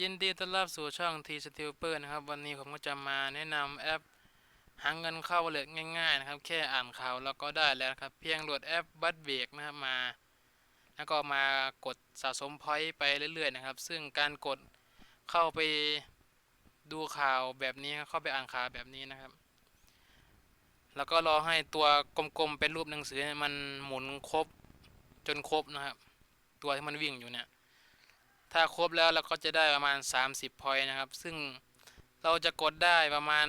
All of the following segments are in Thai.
ยินดีต้อนรับสู่ช่อง T s t u p e r นะครับ วันนี้ผมก็จะมาแนะนำแอปหาเงินเข้าเลยง่ายๆนะครับ แค่อ่านข่าวแล้วก็ได้แล้วครับ เพียงโหลดแอปบัตเบรกนะครับมา แล้วก็มากดสะสมพอยต์ไปเรื่อยๆนะครับ ซึ่งการกดเข้าไปดูข่าวแบบนี้เข้าไปอ่านข่าวแบบนี้นะครับ แล้วก็รอให้ตัวกลมๆเป็นรูปหนังสือมันหมุนครบจนครบนะครับ ตัวที่มันวิ่งอยู่เนี่ย ถ้าครบแล้วเราก็จะได้ประมาณ 30พอยต์นะครับ ซึ่งเราจะกดได้ประมาณ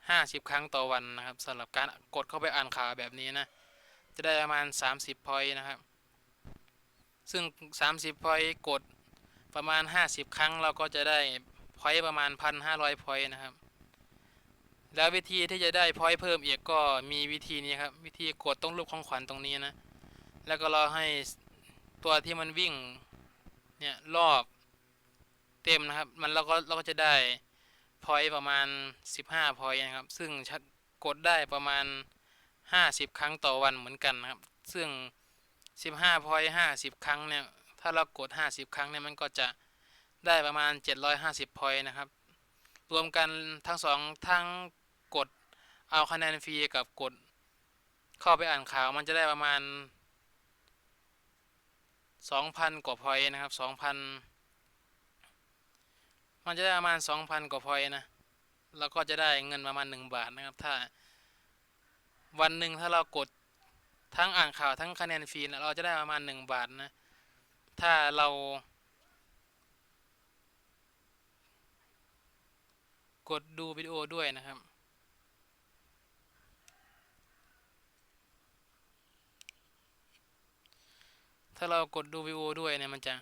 50 ครั้งต่อวันนะครับสำหรับการกดเข้าไปอ่านข่าวแบบนี้นะ จะได้ประมาณ 30พอยต์นะครับ ซึ่ง 30พอยต์กดประมาณ 50 ครั้งเราก็จะได้พอยต์ประมาณ 1,500พอยต์นะครับ แล้ววิธีที่จะได้พอยต์เพิ่มอีกก็มีวิธีนี้ครับ วิธีกดตรงรูปของขวัญตรงนี้นะ แล้วก็รอให้ตัวที่มันวิ่ง เนี่ยรอบเต็มนะครับ มันเราก็เราก็จะได้พอยประมาณ 15พอยนะครับ ซึ่งกดได้ประมาณ 50 ครั้งต่อวันเหมือนกันนะครับ ซึ่ง 15พอย50 ครั้งเนี่ย ถ้าเรากด 50 ครั้งเนี่ยมันก็จะได้ประมาณ 750พอยนะครับ รวมกันทั้งสองทั้งกดเอาคะแนนฟรีกับกดเข้าไปอ่านข่าวมันจะได้ประมาณ 2,000 กว่าพอยนะครับ 2,000 มันจะได้ประมาณ 2,000 กว่าพอยนะ แล้วก็จะได้เงินประมาณ 1 บาทนะครับ ถ้า วันหนึ่งถ้าเรากดทั้งอ่านข่าวทั้งคะแนนฟรีนะเราจะได้ประมาณ 1 บาทนะ ถ้าเรากดดูวิดีโอด้วยนะครับาเรากดดูวิดีโอด้วยเนี่ยมันจะ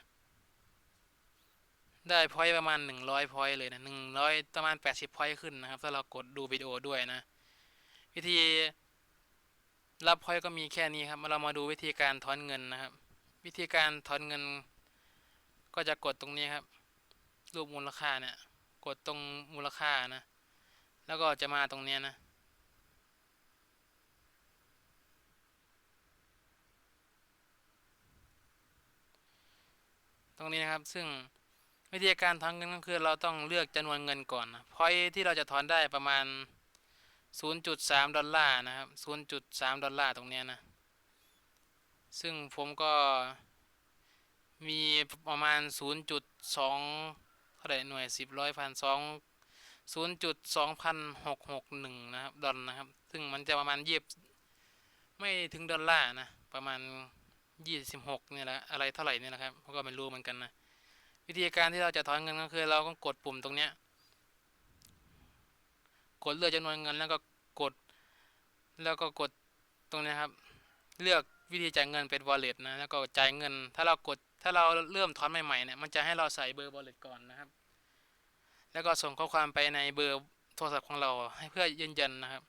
ได้พอยต์ประมาณ 100พอยต์เลยนะ100 ประมาณ 80พอยต์ขึ้นนะครับ ถ้าเรากดดูวิดีโอด้วยนะ วิธีรับพอยต์ก็มีแค่นี้ครับ เรามาดูวิธีการถอนเงินนะครับ วิธีการถอนเงิน ก็จะกดตรงนี้ครับ รูปมูลค่าเนี่ย กดตรงมูลค่านะ แล้วก็จะมาตรงนี้นะ รงนี้นะครับ ซึ่งวิธีการถอนเงินก็คือเราต้องเลือกจำนวนเงินก่อนนะพอยที่เราจะถอนได้ประมาณ 0.3 ดอลลาร์นะครับ 0.3 ดอลลาร์ตรงนี้นะ ซึ่งผมก็มีประมาณ 0.2เท่าไหร่หน่วย 10ร้อยพันสอง0.2661นะครับ ดอลนะครับ ซึ่งมันจะประมาณยีบไม่ถึงดอลลาร์นะ ประมาณ 26เนี่ยแหละอะไรเท่าไหร่เนี่ยนะครับผมก็ไม่รู้เหมือนกันนะวิธีการที่เราจะถอนเงินก็คือเราก็กดปุ่มตรงเนี้ยกดเลือกจำนวนเงินแล้วก็กด แล้วก็กดตรงนี้ครับ เลือกวิธีจ่ายเงินเป็น wallet นะแล้วก็จ่ายเงิน ถ้าเรากดถ้าเราเริ่มถอนใหม่ๆเนี่ยมันจะให้เราใส่เบอร์ wallet ก่อนนะครับ แล้วก็ส่งข้อความไปในเบอร์โทรศัพท์ของเราให้เพื่อยืนยันนะครับ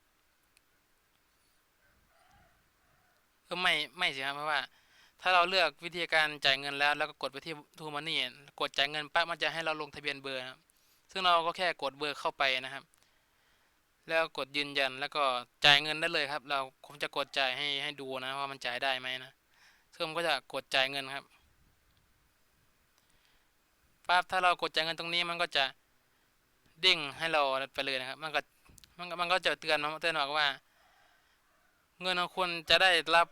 ก็ไม่ไม่สิครับเพราะว่า ถ้าเราเลือกวิธีการจ่ายเงินแล้วแล้วก็กดไปที่ทูมันนี่กดจ่ายเงินปั๊บมันจะให้เราลงทะเบียนเบอร์นะซึ่งเราก็แค่กดเบอร์เข้าไปนะครับ แล้วกดยืนยันแล้วก็จ่ายเงินได้เลยครับ เราผมจะกดจ่ายให้ให้ดูนะว่ามันจ่ายได้ไหมนะซึ่งผมก็จะกดจ่ายเงินครับปั๊บถ้าเรากดจ่ายเงินตรงนี้มันก็จะเด้งให้เราไปเลยนะครับ มันก็มันก็มันก็จะเตือนมาเตือนบอกว่า เงินของคุณจะได้รับ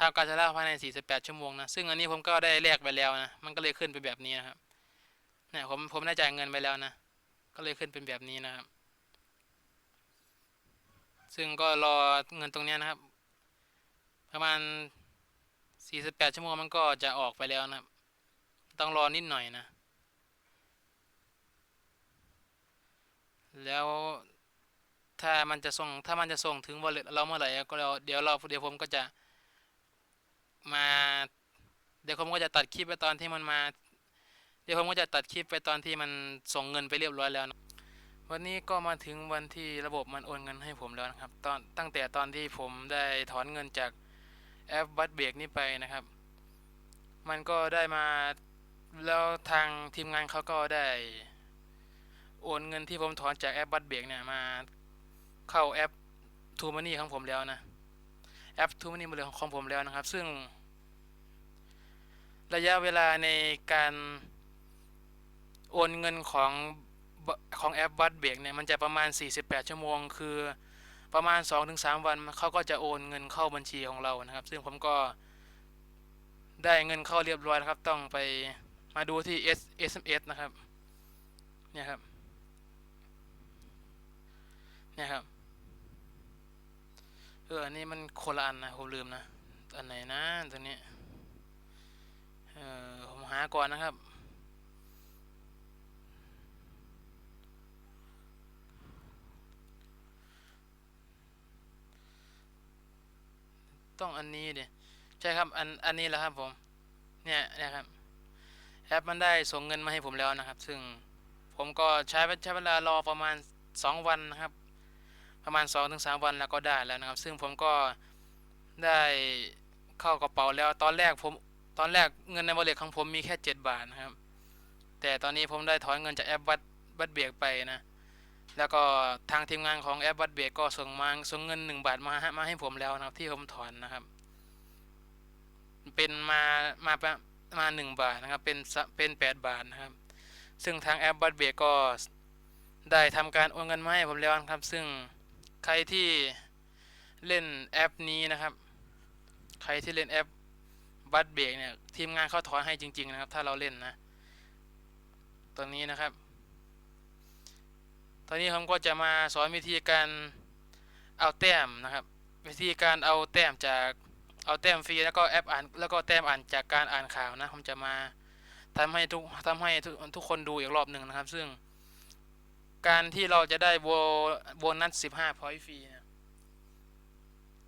ทางการชำระภายใน 48 ชั่วโมงนะ ซึ่งอันนี้ผมก็ได้แลกไปแล้วนะ มันก็เลยขึ้นไปแบบนี้นะครับ เนี่ยผมผมได้จ่ายเงินไปแล้วนะ ก็เลยขึ้นเป็นแบบนี้นะครับ ซึ่งก็รอเงินตรงนี้นะครับ ประมาณ 48 ชั่วโมงมันก็จะออกไปแล้วนะครับ ต้องรอนิดหน่อยนะ แล้วถ้ามันจะส่งถ้ามันจะส่งถึง wallet เราเมื่อไหร่ก็เราเดี๋ยวเราเดี๋ยวผมก็จะ มาเดี๋ยวผมก็จะตัดคลิปไปตอนที่มันมา เดี๋ยวผมก็จะตัดคลิปไปตอนที่มันส่งเงินไปเรียบร้อยแล้วนะวันนี้ก็มาถึงวันที่ระบบมันโอนเงินให้ผมแล้วนะครับ ตอนตั้งแต่ตอนที่ผมได้ถอนเงินจากแอปบัตเบรกนี้ไปนะครับ มันก็ได้มาแล้วทางทีมงานเขาก็ได้ โอนเงินที่ผมถอนจากแอปบัตเบรกเนี่ยมาเข้าแอปทูมันนี่ของผมแล้วนะ แอปทูมันนี่มือถือของผมแล้วนะครับ ซึ่ง ระยะเวลาในการโอนเงินของของแอปบัตเบรกเนี่ยมันจะประมาณ 48 ชั่วโมง คือประมาณ 2-3 วันเขาก็จะโอนเงินเข้าบัญชีของเรานะครับ ซึ่งผมก็ได้เงินเข้าเรียบร้อยแล้วครับ ต้องไปมาดูที่ S SMS นะครับ เนี่ยครับ เนี่ยครับ เอออันนี้มันคนละอันนะผมลืมนะอันไหนนะตัวนี้เออผมหาก่อนนะครับต้องอันนี้ดิใช่ครับอันอันนี้แหละครับผมเนี่ยนะครับแอปมันได้ส่งเงินมาให้ผมแล้วนะครับ ซึ่งผมก็ใช้ใช้เวลารอประมาณ 2 วันนะครับ ประมาณ 2-3ถึงวันแล้วก็ได้แล้วนะครับ ซึ่งผมก็ได้เข้ากระเป๋าแล้วตอนแรกผมตอนแรกเงินในบริเวของผมมีแค่ 7 บาทนะครับ แต่ตอนนี้ผมได้ถอนเงินจากแอปบัตบัตเบียกไปนะแล้วก็ทางทีมงานของแอปบัตเบรกก็ส่งมาส่งเงินหนึ่งบาทมาให้มาให้ผมแล้วนะครับที่ผมถอนนะครับ เป็นมามาประมาหนึ่งบาทนะครับเป็นเป็นแปดบาทนะครับ ซึ่งทางแอปบัตเบรกก็ได้ทำการโอนเงินมาให้ผมแล้วนะครับ ซึ่ง ใครที่เล่นแอปนี้นะครับ ใครที่เล่นแอปบัตเบรกเนี่ยทีมงานเขาถอนให้จริง ๆ นะครับ ถ้าเราเล่นนะตัวนี้นะครับ ตอนนี้ผมก็จะมาสอนวิธีการเอาแต้มนะครับ วิธีการเอาแต้มจากเอาแต้มฟรีแล้วก็แอปอ่านแล้วก็แต้มอ่านจากการอ่านข่าวนะผมจะมาทำให้ทุกทำให้ทุกทุกคนดูอีกรอบหนึ่งนะครับ ซึ่ง การที่เราจะได้โบนัส15พอยฟรีเนี่ย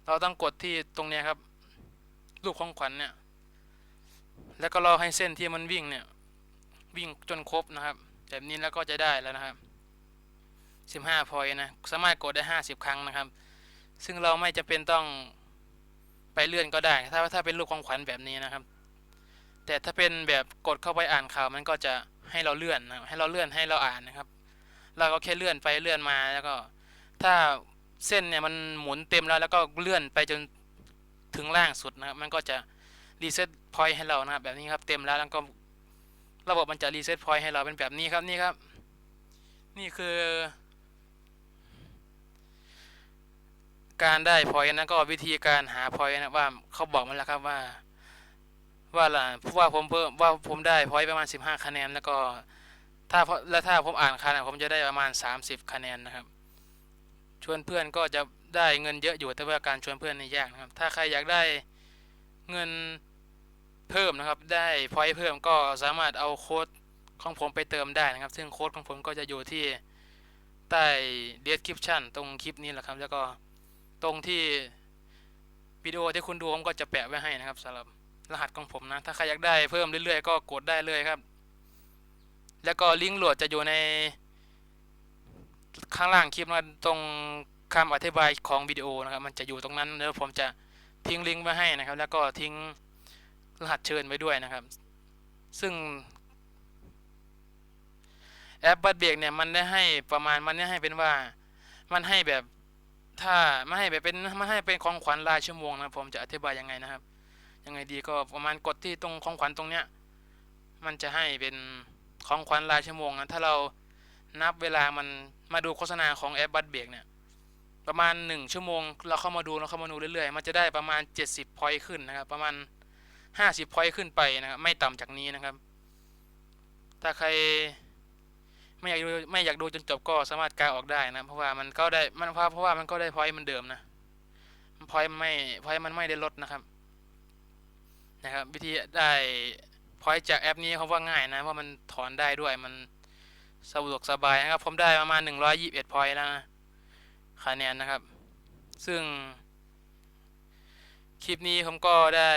เราต้องกดที่ตรงนี้ครับ รูปของขวัญเนี่ย แล้วก็รอให้เส้นที่มันวิ่งเนี่ย วิ่งจนครบนะครับ แบบนี้แล้วก็จะได้แล้วนะครับ15พอยนะ สามารถกดได้50ครั้งนะครับ ซึ่งเราไม่จะเป็นต้องไปเลื่อนก็ได้ ถ้าถ้าเป็นรูปของขวัญแบบนี้นะครับ แต่ถ้าเป็นแบบกดเข้าไปอ่านข่าวมันก็จะให้เราเลื่อนนะให้เราเลื่อนให้เราอ่านนะครับ เราก็แค่เลื่อนไปเลื่อนมาแล้วก็ ถ้าเส้นเนี่ยมันหมุนเต็มแล้วแล้วก็เลื่อนไปจนถึงล่างสุดนะครับ มันก็จะรีเซ็ตพอยต์ให้เรานะครับแบบนี้ครับเต็มแล้วแล้วก็ระบบมันจะรีเซ็ตพอยต์ให้เราเป็นแบบนี้ครับนี่ครับ นี่คือ การได้พอยต์นั้นก็วิธีการหาพอยต์นะว่าเขาบอกมาแล้วครับว่าว่าล่ะว่าผมเพิ่มว่าผมได้พอยต์ประมาณ 15 คะแนนแล้วก็ ถ้าพอแล้วถ้าผมอ่านคะแนนผมจะได้ประมาณ 30 คะแนนนะครับ ชวนเพื่อนก็จะได้เงินเยอะอยู่แต่ว่าการชวนเพื่อนนี่ยากนะครับ ถ้าใครอยากได้เงินเพิ่มนะครับ ได้พอยต์เพิ่มก็สามารถเอาโค้ดของผมไปเติมได้นะครับ ซึ่งโค้ดของผมก็จะอยู่ที่ใต้ description ตรงคลิปนี้แหละครับ แล้วก็ตรงที่วิดีโอที่คุณดูผมก็จะแปะไว้ให้นะครับสำหรับรหัสของผมนะ ถ้าใครอยากได้เพิ่มเรื่อยๆ ก็กดได้เลยครับ แล้วก็ลิงก์โหลดจะอยู่ในข้างล่างคลิปนะตรงคำอธิบายของวิดีโอนะครับมันจะอยู่ตรงนั้นแล้วผมจะทิ้งลิงก์ไว้ให้นะครับ แล้วก็ทิ้งรหัสเชิญไว้ด้วยนะครับ ซึ่งแอปบัตเบรกเนี่ยมันได้ให้ประมาณมันได้ให้เป็นว่ามันให้แบบถ้าไม่ให้แบบเป็นไม่ให้เป็นของขวัญรายชั่วโมงนะผมจะอธิบายยังไงนะครับ ยังไงดีก็ประมาณกดที่ตรงของขวัญตรงเนี้ยมันจะให้เป็น ของขวัญรายชั่วโมงนะถ้าเรานับเวลามันมาดูโฆษณาของแอปบัตเบรกเนี่ยประมาณ 1 ชั่วโมง เราเข้ามาดูเราเข้ามาดูเรื่อยๆ มันจะได้ประมาณ 70พอยต์ขึ้นนะครับ ประมาณ 50พอยต์ขึ้นไปนะครับ ไม่ต่ำจากนี้นะครับ ถ้าใครไม่อยากดูไม่อยากดูจนจบก็สามารถกาออกได้นะ เพราะว่ามันก็ได้มันเพราะเพราะว่ามันก็ได้พอยต์มันเดิมนะพอยต์ไม่พอยต์มันไม่ได้ลดนะครับ นะครับ วิธีได้ พอยจากแอปนี้เขาว่าง่ายนะเพราะมันถอนได้ด้วยมันสะดวกสบายนะครับ ผมได้ประมาณ 121พอยแล้วนะคะแนนนะครับ ซึ่ง คลิปนี้ผมก็ได้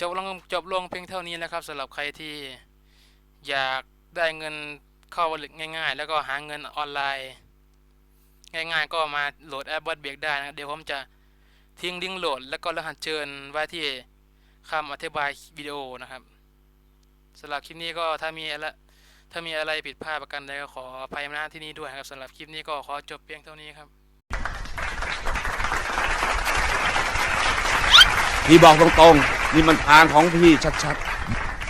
จบลงจบลงเพียงเท่านี้นะครับสำหรับใครที่อยากได้เงินเข้าวัลเง่าย ๆ แล้วก็หาเงินออนไลน์ ง่ายๆ ก็มาโหลดแอปบัตเบรกได้นะเดี๋ยวผมจะทิ้งลิงก์โหลด แล้วก็รหัสเชิญไว้ที่ คำอธิบายวิดีโอนะครับสำหรับคลิปนี้ก็ถ้ามีอะไรถ้ามีอะไรผิดพลาดประกันใดก็ขออภัยมาณที่นี้ด้วยครับสำหรับคลิปนี้ก็ขอจบเพียงเท่านี้ครับพี่บอกตรงๆ นี่มันทางของพี่ชัด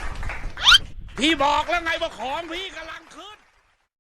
ๆ พี่บอกแล้วไงว่าของพี่กำลังขึ้น